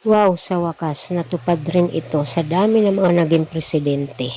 Wow, sa wakas, natupad rin ito sa dami ng mga naging presidente.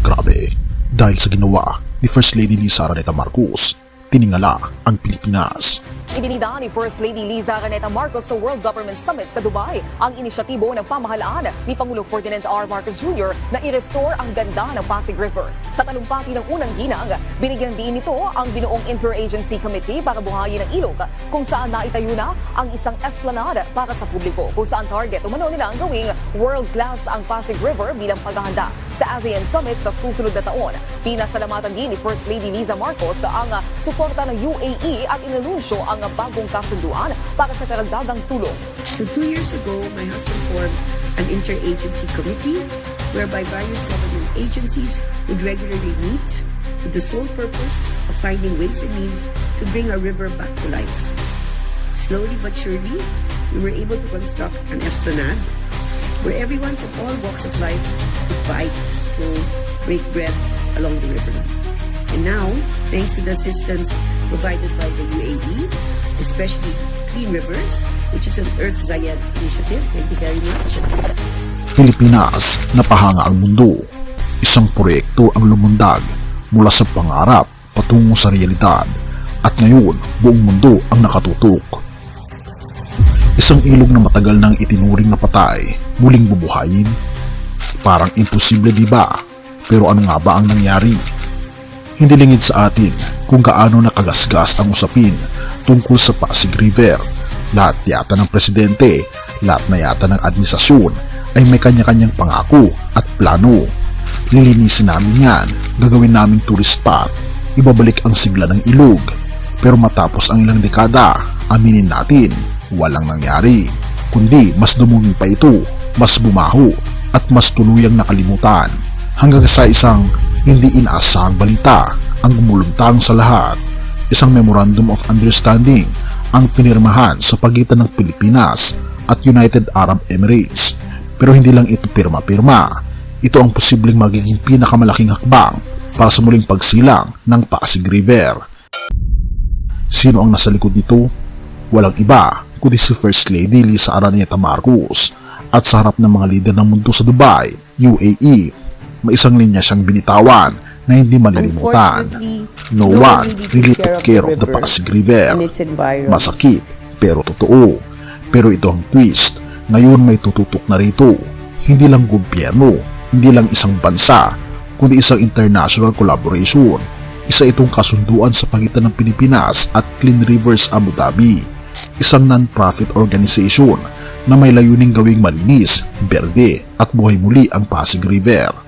Grabe, dahil sa ginawa ni First Lady Lisa Araneta Marcos, tiningala ang Pilipinas. Ibinida ni First Lady Liza Caneta Marcos sa World Government Summit sa Dubai ang inisyatibo ng pamahalaan ni Pangulong Ferdinand R. Marcos Jr. na i-restore ang ganda ng Pasig River. Sa talumpati ng unang ginang, binigyan din nito ang binuong Interagency Committee para buhayin ang ilog kung saan naitayo na ang isang esplanade para sa publiko kung saan target umano nila ang gawing world-class ang Pasig River bilang paghahanda sa ASEAN Summit sa susunod na taon. Pinasalamatan din ni First Lady Liza Marcos ang suporta ng UAE at inanunsyo ang ah, bagong kasunduan para sa karagdagang tulong. So two years ago, my husband formed an interagency committee whereby various government agencies would regularly meet with the sole purpose of finding ways and means to bring our river back to life. Slowly but surely, we were able to construct an esplanade where everyone from all walks of life could bike, stroll, break bread along the river. And now, thanks to the assistance provided by the UAE, especially Clean Rivers, which is an Earth Zayed initiative, thank you very much. Pilipinas, napahanga ang mundo. Isang proyekto ang lumundag mula sa pangarap patungo sa realidad at ngayon buong mundo ang nakatutok. Isang ilog na matagal nang itinuring na patay, muling bubuhayin? Parang imposible di ba? Pero ano nga ba ang nangyari? Hindi lingid sa atin kung gaano nakagasgas ang usapin tungkol sa Pasig River. Lahat yata ng presidente, lahat na yata ng administrasyon ay may kanya-kanyang pangako at plano. Lilinisin namin yan, gagawin naming tourist spot, ibabalik ang sigla ng ilog. Pero matapos ang ilang dekada, aminin natin, walang nangyari. Kundi mas dumumi pa ito, mas bumaho, at mas tuluyang nakalimutan. Hanggang sa isang hindi inaasahang balita ang gumuluntang sa lahat. Isang Memorandum of Understanding ang pinirmahan sa pagitan ng Pilipinas at United Arab Emirates. Pero hindi lang ito pirma-pirma. Ito ang posibleng magiging pinakamalaking hakbang para sa muling pagsilang ng Pasig River. Sino ang nasa likod nito? Walang iba kundi si First Lady Lisa Araneta Marcos at sa harap ng mga lider ng mundo sa Dubai, UAE, may isang linya siyang binitawan na hindi malilimutan. No one really took care of the Pasig River. Masakit, pero totoo. Pero ito ang twist. Ngayon may tututok na rito. Hindi lang gobyerno, hindi lang isang bansa, kundi isang international collaboration. Isa itong kasunduan sa pagitan ng Pilipinas at Clean Rivers Abu Dhabi. Isang non-profit organization na may layuning gawing malinis, berde at buhay muli ang Pasig River.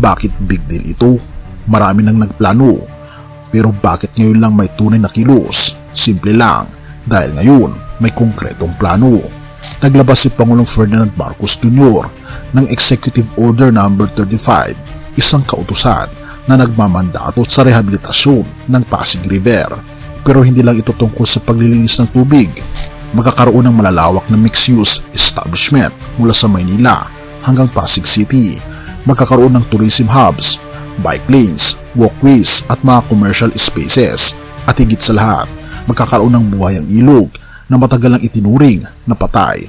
Bakit big deal ito? Marami nang nagplano. Pero bakit ngayon lang may tunay na kilos? Simple lang, dahil ngayon may konkretong plano. Naglabas si Pangulong Ferdinand Marcos Jr. ng Executive Order No. 35, isang kautusan na nagmamandato sa rehabilitasyon ng Pasig River. Pero hindi lang ito tungkol sa paglilinis ng tubig. Magkakaroon ng malalawak na mixed-use establishment mula sa Maynila hanggang Pasig City. Magkakaroon ng tourism hubs, bike lanes, walkways at mga commercial spaces. At higit sa lahat, magkakaroon ng buhay ang ilog na matagal nang itinuring na patay.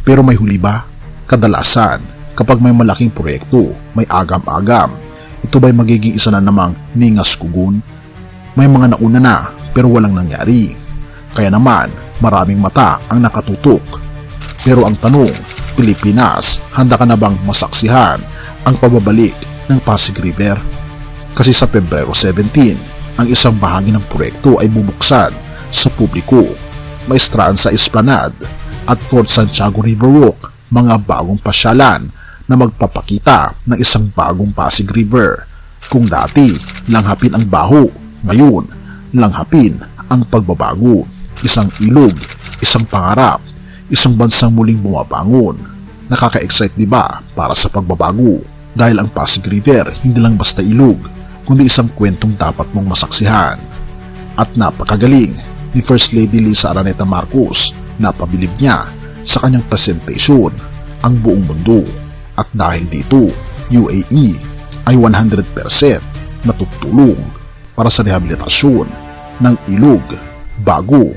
Pero may huli ba? Kadalasan, kapag may malaking proyekto, may agam-agam. Ito ba'y magiging isa na namang ningas kugun? May mga nauna na pero walang nangyari. Kaya naman, maraming mata ang nakatutok. Pero ang tanong, Pilipinas, handa ka na bang masaksihan ang pababalik ng Pasig River? Kasi sa Pebrero 17, ang isang bahagi ng proyekto ay bubuksan sa publiko. Maestraan sa Esplanade at Fort Santiago River Walk, mga bagong pasyalan na magpapakita ng isang bagong Pasig River. Kung dati, langhapin ang baho, ngayon, langhapin ang pagbabago. Isang ilog, isang pangarap, isang bansang muling bumabangon. Nakaka-excite di ba para sa pagbabago? Dahil ang Pasig River hindi lang basta ilog, kundi isang kwentong dapat mong masaksihan. At napakagaling ni First Lady Lisa Araneta Marcos na pabilib niya sa kanyang presentation ang buong mundo. At dahil dito, UAE ay 100% natutulong para sa rehabilitasyon ng ilog bago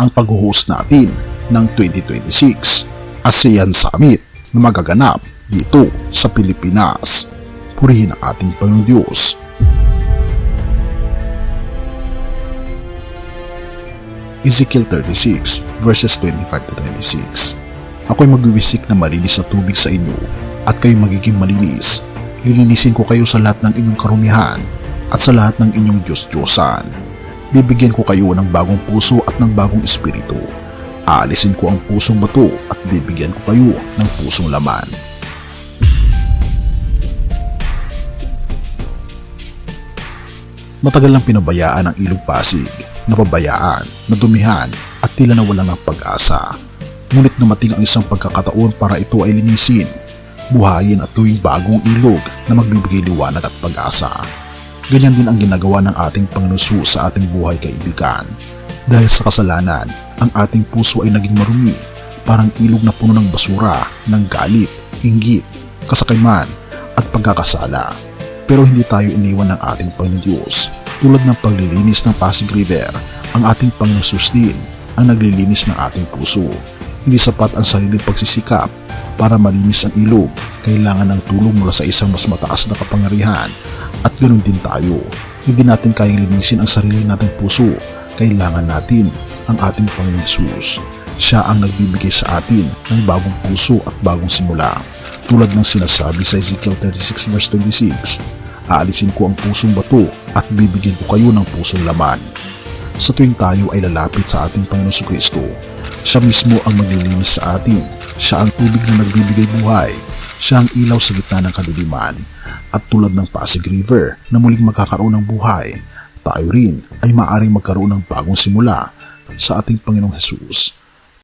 ang pag-host natin ng 2026 ASEAN Summit na magaganap dito sa Pilipinas. Purihin ang ating Panginoong Diyos. Ezekiel 36 verses 25 to 26 Ako'y magwiwisik na malinis na tubig sa inyo at kayo magiging malinis. Lilinisin ko kayo sa lahat ng inyong karumihan at sa lahat ng inyong Diyos-Diyosan. Bibigyan ko kayo ng bagong puso at ng bagong espiritu. Aalisin ko ang pusong bato at bibigyan ko kayo ng pusong laman. Matagal lang pinabayaan ang ilog Pasig, napabayaan, nadumihan at tila nawalan ng pag-asa. Ngunit dumating ang isang pagkakataon para ito ay linisin, buhayin at gawing bagong ilog na magbibigay liwanag at pag-asa. Ganyan din ang ginagawa ng ating Panginoon sa ating buhay kaibigan. Dahil sa kasalanan, ang ating puso ay naging marumi, parang ilog na puno ng basura, ng galit, inggit, kasakiman, at pagkakasala. Pero hindi tayo iniwan ng ating Panginoon Diyos. Tulad ng paglilinis ng Pasig River, ang ating Panginoon din ang naglilinis ng ating puso. Hindi sapat ang sariling pagsisikap para malinis ang ilog. Kailangan ng tulong mula sa isang mas mataas na kapangyarihan. At ganoon din tayo. Hindi natin kayang linisin ang sarili nating puso. Kailangan natin ang ating Panginoon Jesus. Siya ang nagbibigay sa atin ng bagong puso at bagong simula. Tulad ng sinasabi sa Ezekiel 36 verse 26, Aalisin ko ang pusong bato at bibigyan ko kayo ng pusong laman. Sa tuwing tayo ay lalapit sa ating Panginoon Kristo, siya mismo ang maglilinis sa atin. Siya ang tubig na nagbibigay buhay. Siya ang ilaw sa gitna ng kadiliman. At tulad ng Pasig River na muling magkakaroon ng buhay, tayo rin ay maaring magkaroon ng bagong simula sa ating Panginoong Jesus.